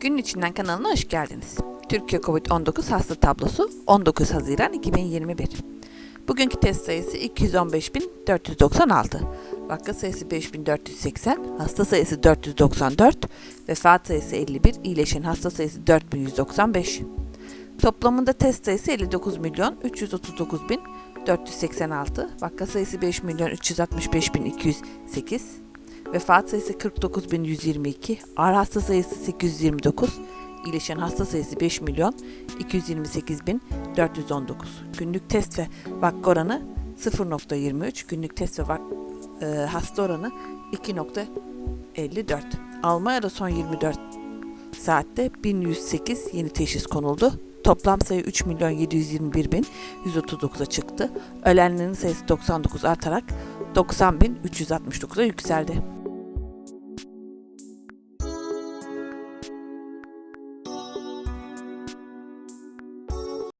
Günün içinden kanalına hoş geldiniz. Türkiye Covid-19 hasta tablosu 19 Haziran 2021. Bugünkü test sayısı 215.496. Vaka sayısı 5480, hasta sayısı 494, vefat sayısı 51, iyileşen hasta sayısı 4195. Toplamında test sayısı 59 milyon 339 bin 486, vaka sayısı 5 milyon 365 bin 208, vefat sayısı 49.122, ağır hasta sayısı 829, iyileşen hasta sayısı 5 milyon 228.419. Günlük test ve vaka oranı 0.23, günlük test ve vak- e, hasta oranı 2.54. Almanya'da son 24 saatte 1108 yeni teşhis konuldu. Toplam sayı 3 milyon 721 bin 139'a çıktı. Ölenlerin sayısı 99 artarak 90.369'a yükseldi.